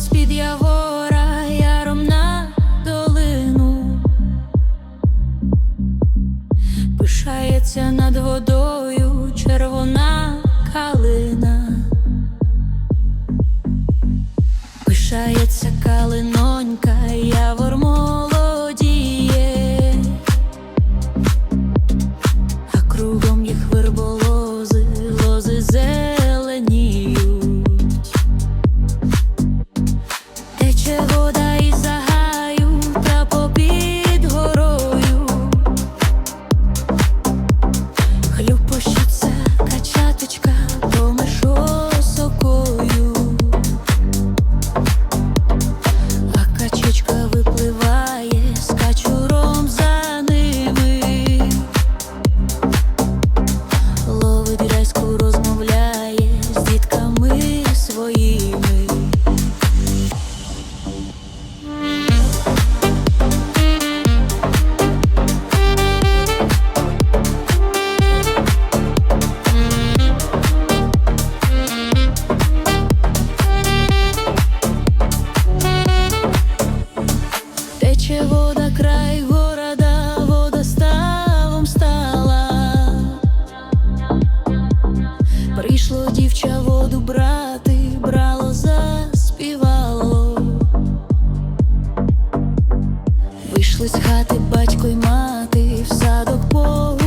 з-під явора яром на долину, пишається над водою червона калина, пишається калинонька, явор молодіє, а кругом їх своїми. Тече вода край Вийшли хати батько й мати, в садок погуляти.